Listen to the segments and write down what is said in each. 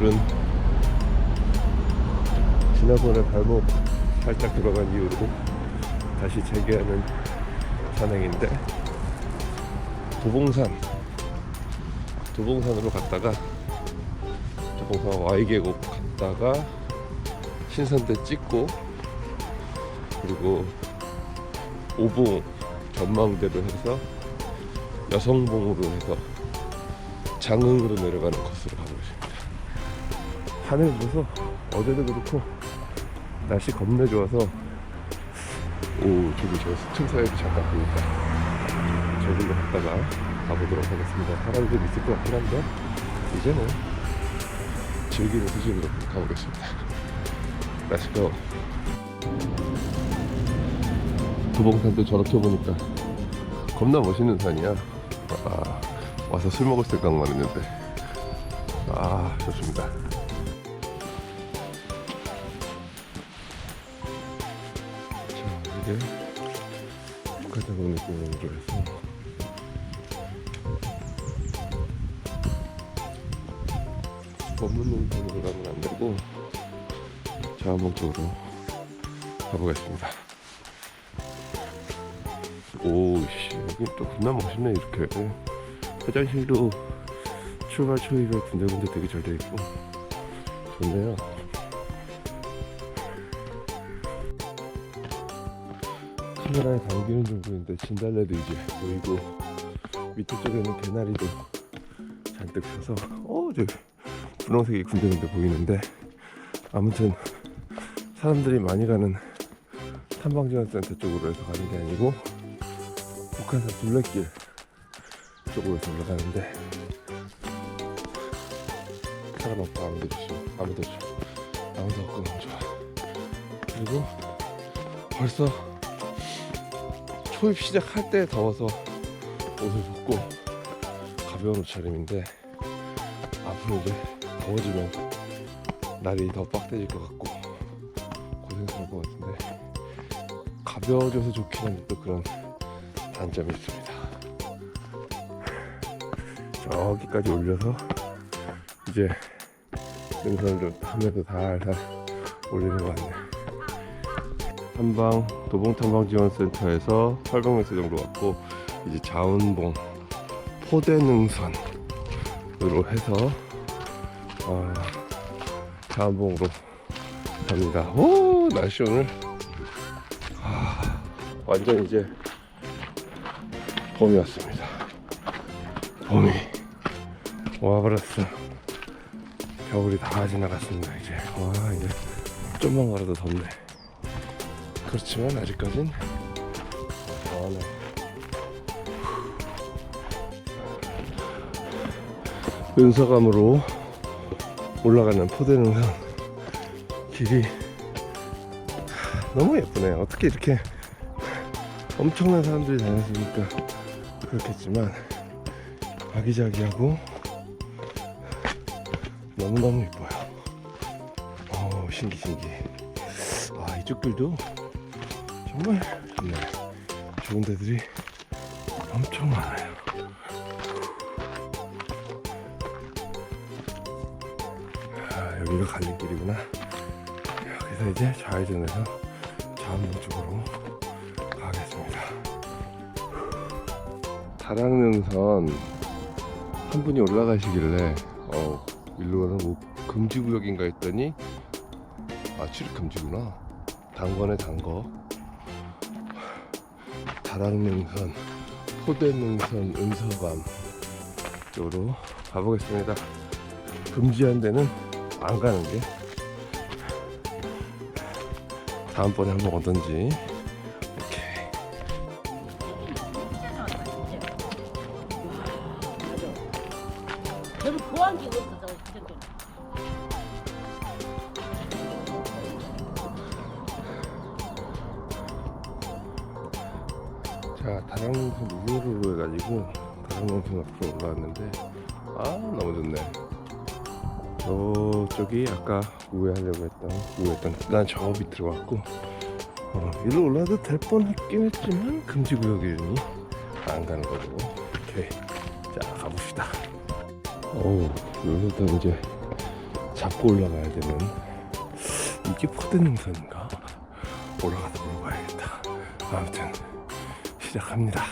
오늘은 지난번에 발목 살짝 들어간 이후로 다시 재개하는 산행인데 도봉산 도봉산으로 갔다가 도봉산 Y계곡 갔다가 신선대 찍고 그리고 오봉 전망대로 해서 여성봉으로 해서 장흥으로 내려가는 코스로 가고 있습니다. 하늘 보서 어제도 그렇고 날씨 겁나 좋아서 오 저기 저 스층사에도 잠깐 보니까 저길로 갔다가 가보도록 하겠습니다. 사람들 있을 것 같긴 한데 이제는 즐기는 수준으로 가보겠습니다. Go. 도봉산도 저렇게 보니까 겁나 멋있는 산이야. 아, 와서 술 먹을 생각만 했는데. 아, 좋습니다. 한타공 느낌으로 해서 법문 농산으로 가면 안 되고 자원봉 쪽으로 가보겠습니다. 오씨 여기 또 겁나 멋있네 이렇게 화장실도 출발 초이가 군데군데 되게 잘 돼 있고 좋네요. 카메라에 담기는 정도인데 진달래도 이제 보이고 밑에 쪽에는 개나리도 잔뜩 펴서 어 저기 분홍색이 군데군데 보이는데 아무튼 사람들이 많이 가는 탐방지원센터 쪽으로 해서 가는 게 아니고 북한산 둘레길 쪽으로 해서 올라가는데 사람 없고 아무도 없이 아무도 없이 아무도 없고 너무 좋아. 그리고 벌써 초입 시작할 때 더워서 옷을 벗고 가벼운 옷차림인데 앞으로 이제 더워지면 날이 더 빡대질 것 같고 고생스러울 것 같은데 가벼워져서 좋긴 한데 또 그런 단점이 있습니다. 저기까지 올려서 이제 능선을 좀 하면서 달달 올리는 것 같네. 한방 도봉 탐방 지원센터에서 800m 정도 왔고 이제 자운봉 포대능선으로 해서 어, 자운봉으로 갑니다. 오 날씨 오늘 아, 완전 이제 봄이 왔습니다. 봄이 와버렸어. 겨울이 다 지나갔습니다. 이제 와 이제 좀만 걸어도 덥네. 그렇지만 아직까진 더하네. 은서감으로 올라가는 포대능선 길이 너무 예쁘네요. 어떻게 이렇게 엄청난 사람들이 다녔으니까 그렇겠지만 아기자기하고 너무너무 예뻐요. 어 신기 신기. 아 이쪽 길도 정말 좋네. 좋은 데들이 엄청 많아요. 아, 여기가 갈림길이구나. 여기서 이제 좌회전해서 자암동 쪽으로 가겠습니다. 다락능선 한 분이 올라가시길래 어 일로 가는 뭐 금지구역인가 했더니 아 출입 금지구나. 단거네 단거. 다락능선, 포대능선, 은서감 쪽으로 가보겠습니다. 금지한 데는 안 가는 게 다음번에 한번 오던지. 오케이. 저는 보안기 없어 저 우회로로 해가지고 다락능선 앞으로 올라왔는데 아 너무 좋네 저쪽이 아까 우회하려고 했던 우회했던 난 저 밑으로 왔고 어, 이리로 올라도 될 뻔했긴 했지만 금지구역이니 안 가는 거고 오케이 자 가봅시다 오 여기부터 이제 잡고 올라가야 되는 이게 포대 능선인가? 올라가서 물어봐야겠다. 아무튼 시작합니다.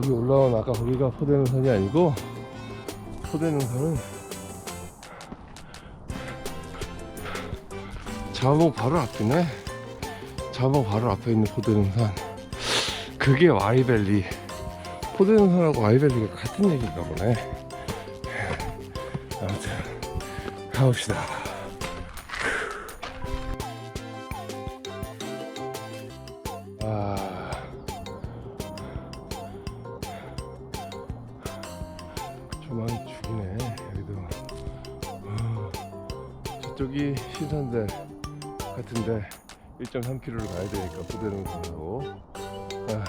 저기 올라온 아까 거기가 포대능선이 아니고 포대능선은 자목 바로 앞이네. 자목 바로 앞에 있는 포대능선. 그게 와이밸리. 포대능선하고 와이밸리가 같은 얘기인가 보네. 아무튼 가봅시다. 신산대 같은데 1.3km를 가야 되니까 부대능선하고. 아,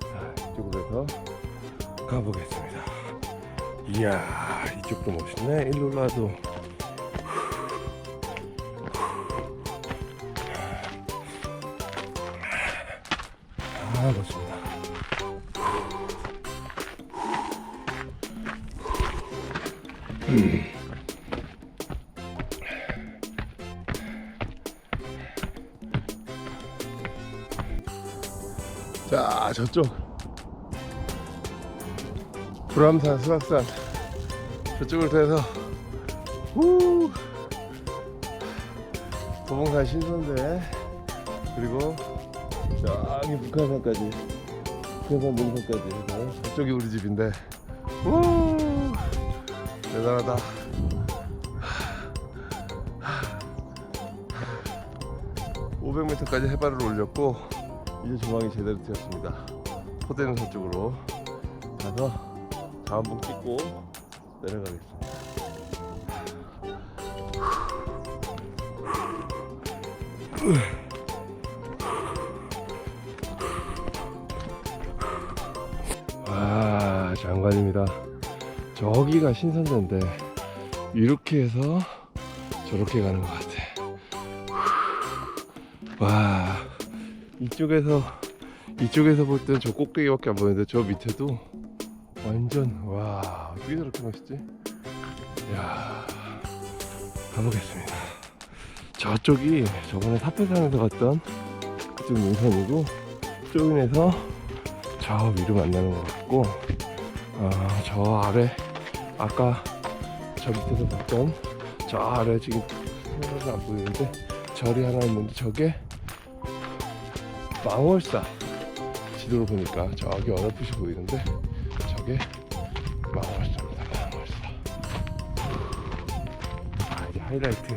자, 이쪽으로 해서 가보겠습니다. 이야 이쪽도 멋있네. 일로 올라와도. 아 멋집니 저쪽 불암산 수락산. 저쪽을 통해서 후! 도봉산 신선대 그리고 저기 북한산까지 북한산 해서 저쪽이 우리 집인데 우 대단하다. 500m까지 해발을 올렸고 이제 조망이 제대로 되었습니다. 포대능선 쪽으로 가서 자원봉 찍고 내려가겠습니다. 와 장관입니다. 저기가 신선대인데 이렇게 해서 저렇게 가는 것 같아. 와 이쪽에서 이쪽에서 볼땐저 꼭대기밖에 안 보이는데 저 밑에도 완전 와 어떻게 저렇게 멋있지? 야 가보겠습니다. 저쪽이 저번에 사패산에서 갔던 그쪽 능선이고 쪽인에서 저 위로 만나는 것 같고 아, 저 아래 아까 저 밑에서 봤던 저 아래 지금 생각이 안 보이는데 절이 하나 있는데 저게 망월사 지도로 보니까 저기 어렴풋이 보이는데 저게 망월사입니다. 망월사 아 이제 하이라이트가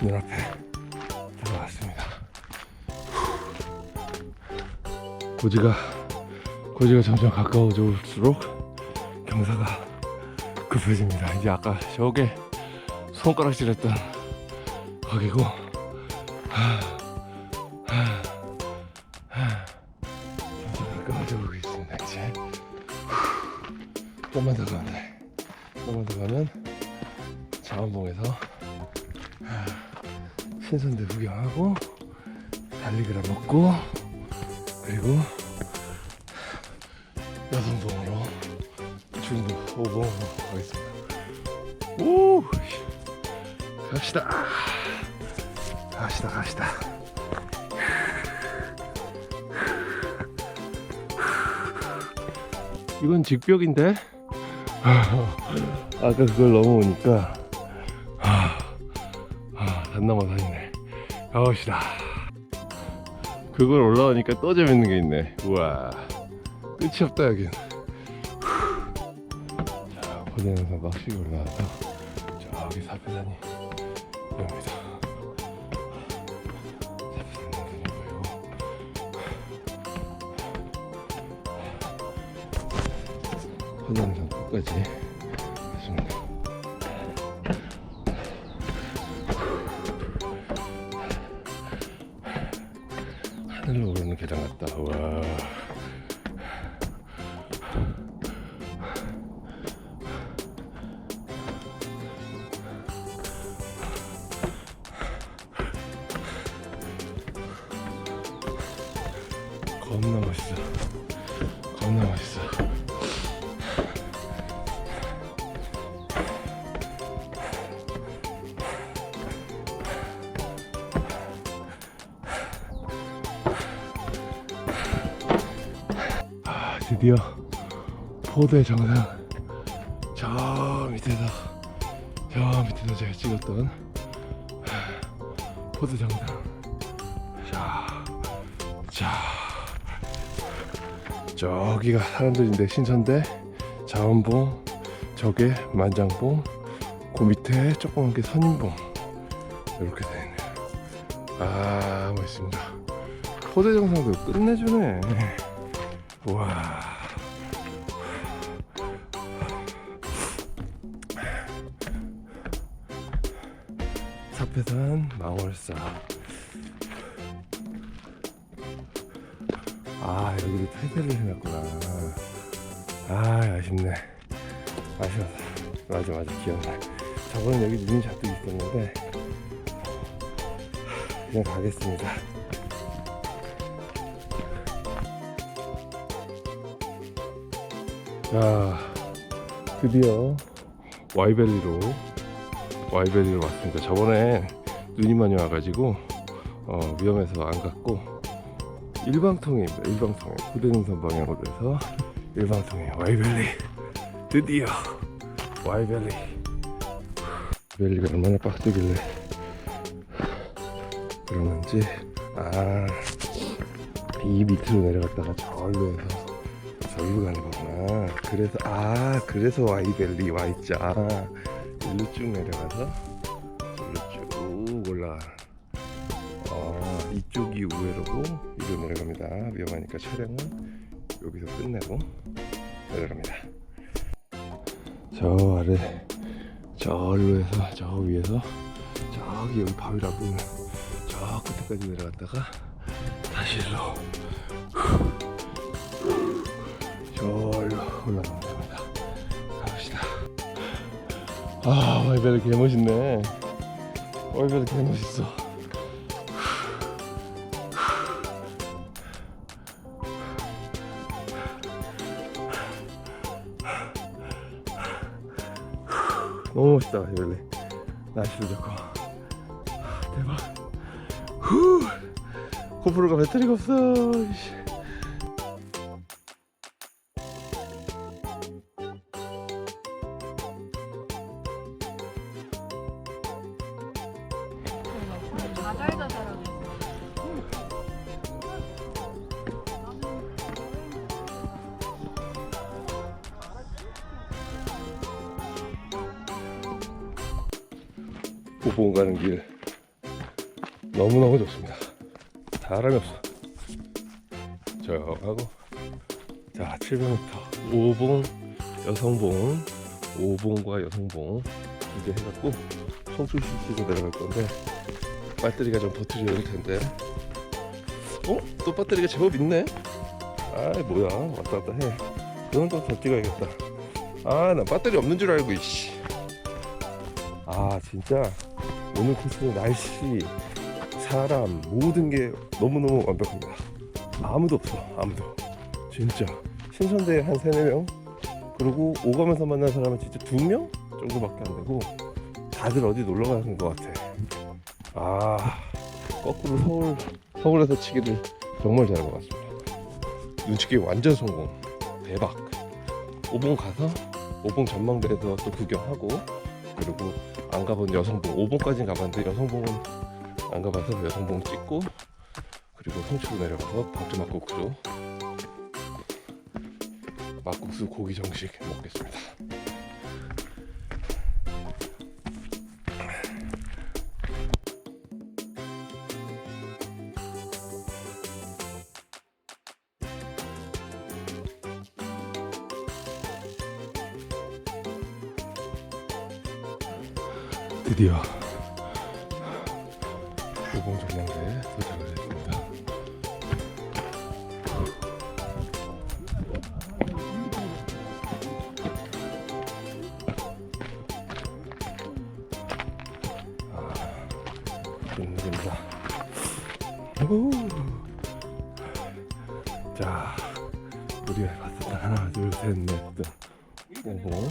눈앞에 다가왔습니다. 고지가 고지가 점점 가까워질수록 경사가 급해집니다. 이제 아까 저게 손가락질했던 거기고. 점 신선대 구경하고 달리기라 먹고 그리고 여성봉으로 중부 오봉으로 가겠습니다. 오 갑시다. 갑시다 갑시다. 이건 직벽인데? 아까 그걸 넘어오니까 가봅시다. 그걸 올라오니까 또 재밌는 게 있네. 우와. 끝이 없다 여긴. 자 고대능선 빡시게 올라와서 저기 사패산이 보입니다 보이고 고대능선 끝까지 같다 와 겁나 멋있어. 드디어 포대 정상. 저 밑에서 저 밑에서 제가 찍었던 포대 정상. 자, 자. 저기가 사람들인데 신천대 자원봉 저게 만장봉 그 밑에 조그만 게 선인봉. 이렇게 되네요. 아 멋있습니다. 포대 정상도 끝내주네. 와 사패산 망월사. 아 여기를 탈퇴를 해놨구나. 아 아쉽네. 아쉬워서 맞아 맞아. 기억나. 저번에 여기 눈이 잔뜩 있었는데 그냥 가겠습니다. 자 드디어 와이밸리로 와이밸리로 왔습니다. 저번에 눈이 많이 와가지고 어, 위험해서 안 갔고 일방통행입니다 일방통행 후대능선 방향으로 해서 일방통행 와이밸리. 드디어 와이밸리. 와이밸리가 얼마나 빡세길래 그러는지. 아 이 밑으로 내려갔다가 절로 해서 절로 가는 거구나. 그래서 아 그래서 와이밸리 Y자 일로 쭉 내려가서 일로 쭉 올라가 아 이쪽이 우회로고 이로 내려갑니다. 위험하니까 차량은 여기서 끝내고 내려갑니다. 저 아래 저로 해서 저 위에서 저기 여기 바위라고 저 끝에까지 내려갔다가 다시 일로. 저로 가봅시다 아 와이베르 개멋있네. 와이베르 개멋있어. 너무 멋있다 와이베르 날씨도 좋고. 아, 대박. 후! 고프로가 배터리가 없어 보봉 가는 길 너무너무 좋습니다. 사람이 없어. 저 하고 자 700m 5봉 여성봉 5봉과 여성봉 두개 해갖고 청출시키고 내려갈 건데 배터리가 좀 버텨줘야 될 텐데. 어? 또 배터리가 제법 있네? 아이 뭐야. 왔다 갔다 해. 그건 또더 찍어야겠다. 아난 배터리 없는 줄 알고 이씨. 아 진짜 오늘 코스는 날씨 사람 모든 게 너무너무 완벽합니다. 아무도 없어 아무도. 진짜. 신천대에 한 세네 명? 그리고 오가면서 만난 사람은 진짜 두 명 정도밖에 안 되고 다들 어디 놀러 가는 것 같아. 아 거꾸로 서울 서울에서 치기를 정말 잘한 것 같습니다. 눈치게 완전 성공. 대박. 오봉 가서 오봉 전망대에서 또 구경하고 그리고 안 가본 여성봉 5봉까지는 가봤는데 여성봉은 안 가봐서 여성봉 찍고 그리고 성취로 내려가서 밥주 막국수 막국수 고기 정식 먹겠습니다 드디어 오봉 전망대에 도착을 했습니다. 아, 끝내줍니다. 오, 자, 우리가 봤었던 하나, 둘, 셋, 넷, 등. 오호.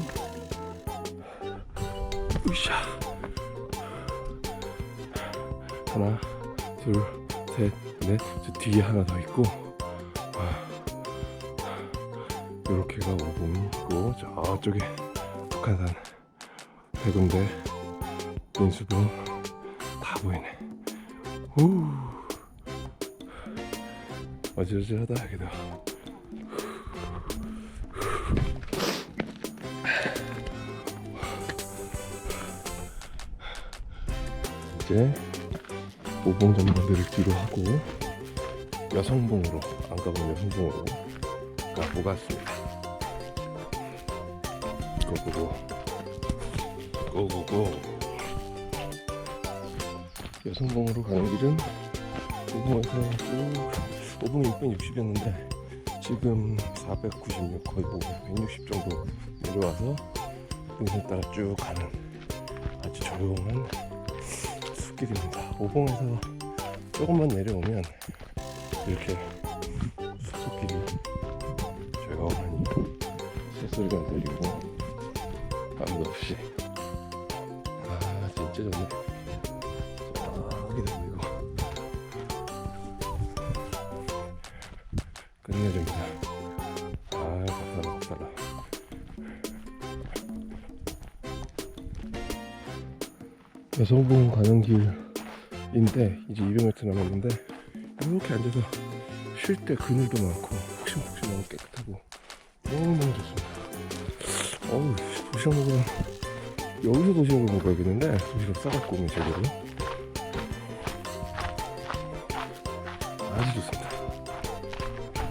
으쌰. 하나, 둘, 셋, 넷. 저 뒤에 하나 더 있고. 이렇게가 오봉이 있고 저쪽에 북한산 해군대 인수봉 다 보이네. 후. 어지러지하다 여기도. 이제 오봉 전망대를 뒤로 하고 여성봉으로 안 가본 여성봉으로 가보겠습니다. 고고고 고고고 여성봉으로 가는 길은 오봉에서 쭉 오봉이 660이었는데 지금 496 거의 뭐 160 정도 내려와서 등산 따라 쭉 가는 아주 조용한 숲길입니다. 오봉에서 조금만 내려오면 이렇게 숲길이 조용하니 새소리가 들리고 아무도 없이. 아 진짜 좋네 저기도 보이고 끝내줍니다. 아 박살나 박살나. 여성봉 가는 길 인데 이제 200m 남았는데 이렇게 앉아서 쉴 때 그늘도 많고 폭신폭신하고 깨끗하고 너무너무 좋습니다. 어우 도시락 먹으면 여기서 도시락을 먹어야겠는데 도시락 싸갖고 오면 제대로. 아주 좋습니다.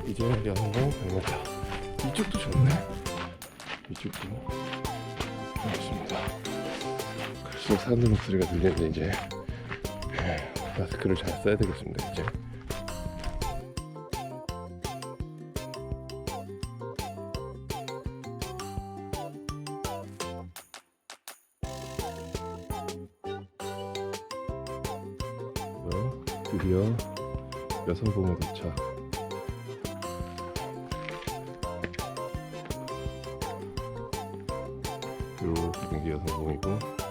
이제 여성봉 100m 이쪽도 좋네. 이쪽도 좋습니다. 갈수록 사람들 목소리가 들리는데 이제 에, 마스크를 잘 써야 되겠습니다 이제. 어, 드디어 여성봉에 도착. 이렇게 된게 여성봉이고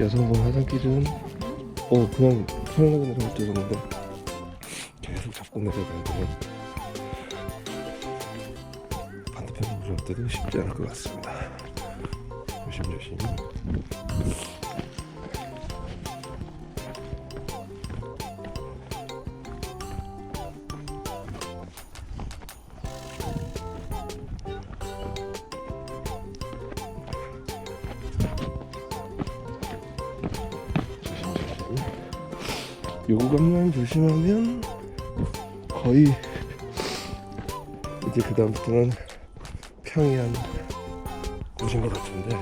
여성분 하산길은 어 그냥 때 있는데 계속 잡고 내려가야 되면 반대편으로 올라올 때도 쉽지 않을 것 같습니다. 조심조심. 조심하면 거의 이제 그 다음부터는 평이한 곳인 것 같은데.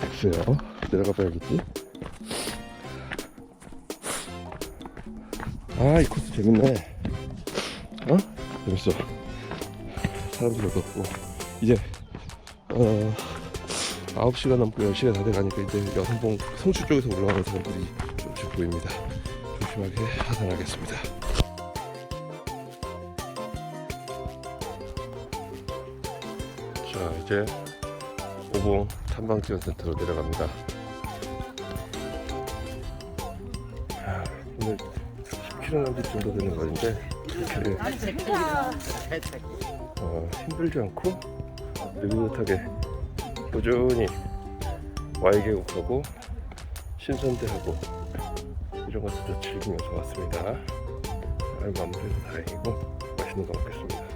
글쎄요 내려가 봐야겠지? 아 이 코스 재밌네. 어? 재밌어. 사람들 별로 없고. 이제 어 9시가 넘고 10시가 다 돼가니까 이제 여성봉 성수 쪽에서 올라가는 사람들이 조금씩 보입니다. 조심하게 하산하겠습니다. 자 이제 오봉 탐방지원센터로 내려갑니다. 아, 오늘 10km 남짓 정도 되는 거리인데 그렇게 어, 힘들지 않고 느긋하게 꾸준히 와이계곡하고 신선대하고 이런 것들도 즐기면서 왔습니다. 잘 마무리해서 다행이고 맛있는 거 먹겠습니다.